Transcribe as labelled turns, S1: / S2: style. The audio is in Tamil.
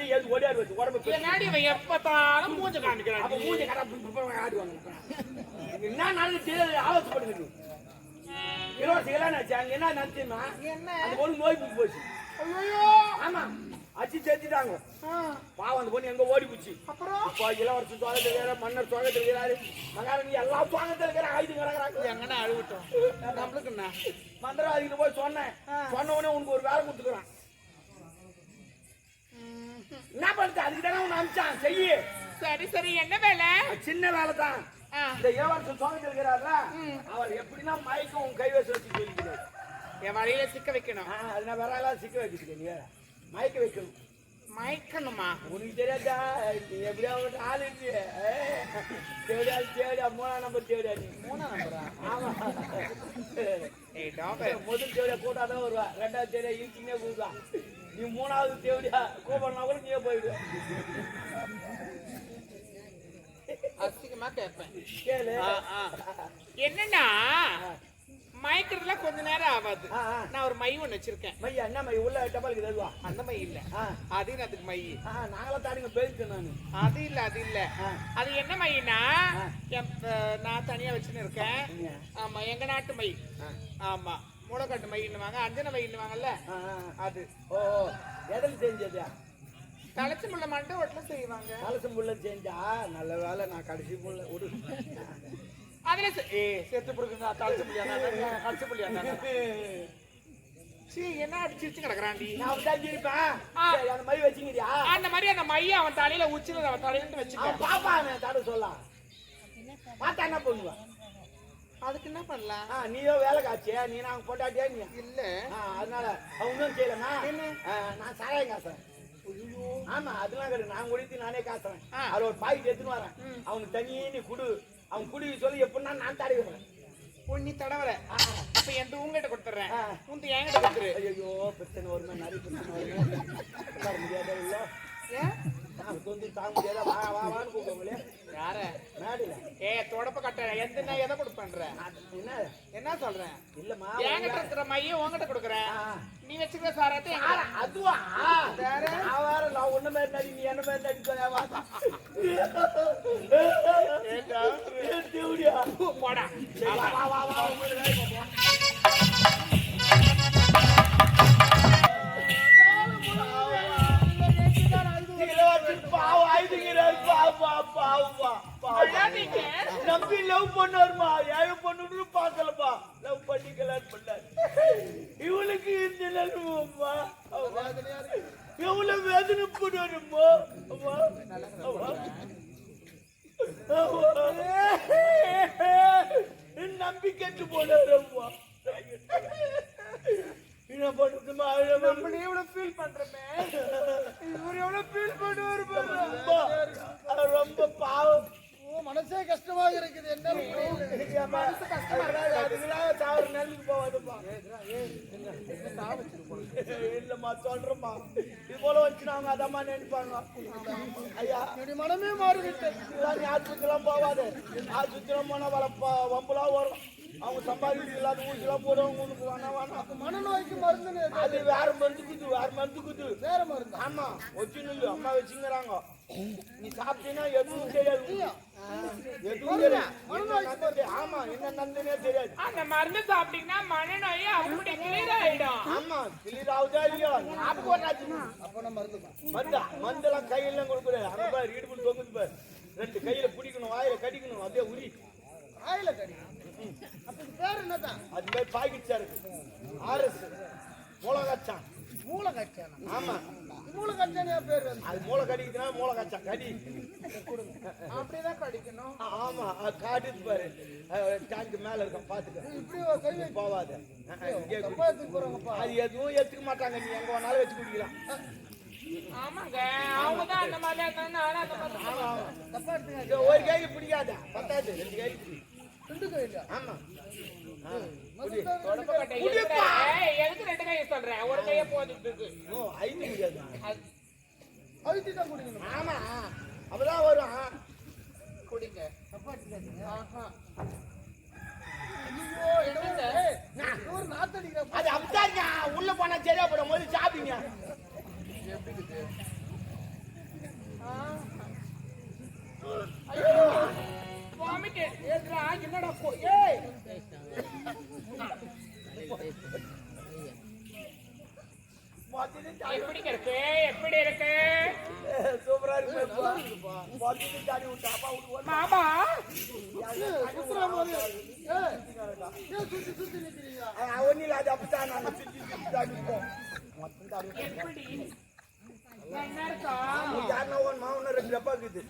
S1: வந்து எது ஓடியாரு வச்சு உடம்பு
S2: எப்பத்தாலும் மூஞ்ச காமிக்கிறான்.
S1: அப்ப மூஞ்சி கடை ஆடுவாங்க என்ன நடந்துச்சு? ஆலோசனை பண்ணுங்க இருபது கிலோ ஆச்சு அங்க என்ன
S2: என்ன?
S1: அந்த பொண்ணு நோய் போச்சு.
S2: ஐயோ!
S1: ஆமா. அச்சு சேர்த்துட்டாங்க பாவம் அந்த பொண்ணு எங்க ஓடி போச்சு.
S2: அப்புறம்?
S1: இப்போ இளவரசு சுவாகத்தில் இருக்கிற மன்னர் சுவாகத்தில் இருக்கிறாரு மகாராணி எல்லா சுவாகத்தில் இருக்கிற ஆயுதம் கிடக்குறாங்க
S2: எங்கடா அழுவிட்டோம்? நம்மளுக்கு என்ன
S1: மந்திரவாதிகிட்ட போய் சொன்னேன். சொன்ன உடனே உனக்கு ஒரு வேலை கொடுத்துக்கிறான் என்ன பண்ணுறது அதுக்கு தானே உன்னை அமிச்சான். செய்யு.
S2: சரி சரி என்ன வேலை?
S1: சின்ன வேலை தான். இந்த இளவரசு சுவாகத்தில் இருக்கிறாருல அவர் எப்படின்னா மயக்கம் உன் கைவசம் வச்சு சொல்லிக்கிறார்.
S2: என் வழியில சிக்க வைக்கணும்.
S1: அது நான் வேற எல்லாம் சிக்க நீ மயக்க வைக்கணும்.
S2: மயக்கணுமா?
S1: உனக்கு தெரியாதா? நீ எப்படியா ஒரு ஆள் இருக்கு? தேடியா தேடியா மூணா நம்பர் தேடியா நீ.
S2: மூணா நம்பரா
S1: ஆமா. முதல் தேவையா கூட்டாதான் வருவா. ரெண்டாவது தேவையா இழுச்சினே கூடுவா நீ மூணாவது தேவையா கூப்பிடனா கூட நீயே போயிடுவ
S2: அசிங்கமா கேட்பேன். என்னன்னா மயக்கிறதுல கொஞ்ச நேரம் ஆகாது. நான் ஒரு மை ஒண்ணு வச்சிருக்கேன்.
S1: மையா என்ன மை? உள்ள டபாலுக்கு தருவா
S2: அந்த மை இல்ல. அது அதுக்கு மை.
S1: நாங்களாம் தாடிங்க போயிருக்கேன் நான்.
S2: அது இல்ல அது இல்ல. அது என்ன மைனா நான் தனியா வச்சுன்னு இருக்கேன். ஆமா எங்க நாட்டு மை. ஆமா. முளைக்கட்டு மைன்னுவாங்க அஞ்சன
S1: ஆ.
S2: அது.
S1: ஓ. எதில் செஞ்சதா?
S2: தலைச்சு முள்ள மண்டை ஒட்டில செய்வாங்க.
S1: கலசம் புள்ள செஞ்சா நல்ல வேலை நான் கடைசி புள்ள விடு.
S2: அதுல ஏய் செத்து புடுக்குங்க தலைச்சு புள்ளியா கடிச்சு புள்ளியா சீ என்ன அடிச்சிருச்சு கிடக்குறாண்டி?
S1: நான் அப்படிதான் இருப்பேன் அந்த மாதிரி வச்சுக்கிறியா?
S2: அந்த மாதிரி அந்த மைய அவன் தலையில உச்சில அவன் தலையில வச்சுக்க.
S1: பாப்பா அவன் தட சொல்லலாம். பார்த்தா என்ன பண்ணுவா?
S2: அதுக்கு என்ன பண்ணலாம்?
S1: ஆ நீயோ வேலை காய்ச்சியா நீ நாங்க பொண்டாட்டியா நீ
S2: இல்ல.
S1: ஆ, அதனால ஒன்றும் செய்யலமா? நான் சாராயம் காசுறேன். ஆமா அதெல்லாம் கிடையாது. நான் குடித்து நானே காசுறேன். அது ஒரு பாக்கெட் எடுத்துன்னு வரேன். அவனுக்கு தனியே நீ குடு. அவன் குடி சொல்லி எப்படின்னா நான் தாடி வைப்பேன்
S2: பொண்ணி தடவல? அப்ப என் உங்ககிட்ட கொடுத்துறேன். உந்து என்கிட்ட கொடுத்துரு.
S1: ஐயோ பிரச்சனை வருமே நிறைய பிரச்சனை வருமே. முடியாதா இல்ல
S2: ஏன்?
S1: தாங்க முடியாதா வா வா வான்னு கூப்பிடுங்களே
S2: யார? ஏ தொடப்ப கட்ட எந்த நான் எதை கொடுப்பேன்ற?
S1: என்ன?
S2: என்ன சொல்றேன்
S1: இல்லம்மா
S2: என்கிட்ட இருக்கிற மையம் உங்ககிட்ட கொடுக்குறேன். நீ வச்சுக்கிற சாரத்தை
S1: அதுவா?
S2: வேற?
S1: வேற நான் ஒண்ணு மாதிரி நடி நீ என்ன மாதிரி தேவடியா?
S2: போடா.
S1: வா வா வா
S3: மனசே கஷ்டமாக இருக்குது. என்ன
S1: ஏம்மா, அதனால அதுக்கெல்லாம் சாவர நிலைமைக்கு போகாதுப்பா. இல்லம்மா, சொல்றேம்மா. இது போல வந்துச்சுன்னா அவங்க அதாம்மா நினைப்பாங்க. ஐயா,
S3: என்னுடைய மனமே
S1: இதெல்லாம் நீ ஆஸ்பத்திரிலாம் போகாத. ஆஸ்பத்திரிலாம் போனா வர ப- வம்புலாம் வரும். அவங்க சம்பாதிக்கிறது இல்லாத ஊசிலாம் போடுவாங்க உனக்கு வேணாம் வேணாம்
S3: மனநோய்க்கு மருந்து
S1: அது வேற மருந்து குத்து வேற மருந்து குத்து.
S3: வேற மருந்து.
S1: ஆமா வச்சுன்னு அம்மா வச்சுங்கிறாங்க. நீ சாப்பிட்டீங்கன்னா எதுவும் தெரியாது. ஆமா என்ன நடந்ததுனே தெரியாது.
S2: அந்த மருந்து சாப்பிட்டீங்கன்னா மனநோய் அப்படி கிளியர் ஆயிடும்.
S1: ஆமா கிளியர் ஆகுதா இல்லையா?
S3: அப்ப மருந்து
S1: அங்க பாரு இடுப்புல தொங்குது பாரு. ரெண்டு கையில பிடிக்கணும் வாயில கடிக்கணும் அப்படியே உரி.
S3: ஆயில கடி அப்ப இது பேர் என்னதான்
S1: அது மாதிரி பாக்கெட் இருக்கு. ஆர்எஸ் மூலகாச்சான்
S3: மூளை கச்சானா
S1: ஆமா.
S3: மூளை கச்சானியா பேர் வந்து?
S1: அது மூளை கடிக்குதுன்னா மூலகாச்சான் கடி.
S2: அப்படிதான் படிக்கணும்
S1: ஆமா காட்டுது பாரு. டேங்க் மேல இருக்கும் பாத்துக்க.
S3: இப்படி கை
S1: போவாத. அது எதுவும் எடுத்துக்க மாட்டாங்க. நீ எங்க வேணாலும் வச்சு குடிக்கலாம்.
S2: ஆமாங்க அவங்க தான் அந்த மாதிரி
S1: இது ஒரு கைக்கு பிடிக்காத. பத்தாது ரெண்டு கைக்கு
S2: எதுக்கு ரெண்டு கையை சொல்றேன் ஒரு கையை போதுட்டு இருக்கு
S1: ஓ ஐந்து முடியாது
S3: அழுத்தி தான் குடிக்கணும்.
S1: ஆமா. அப்பதான் வரும்.
S2: குடிங்க.
S3: தப்பா
S2: ஆஹா.
S1: அது அப்படிதான் உள்ள போனா சரியா போடும் போது சாப்பிடுங்க.
S2: எப்படி இருக்கு எப்படி இருக்கு?
S1: சூப்பரா இருக்கு
S2: மாமா?
S3: சுத்துற
S1: அது அப்படித்தான் நாங்க சுத்தி சுத்தி
S2: எப்படி என்ன இருக்கா?
S1: யாருன்னா உன் மாமனார் ரெண்டு டப்பா இருக்குது.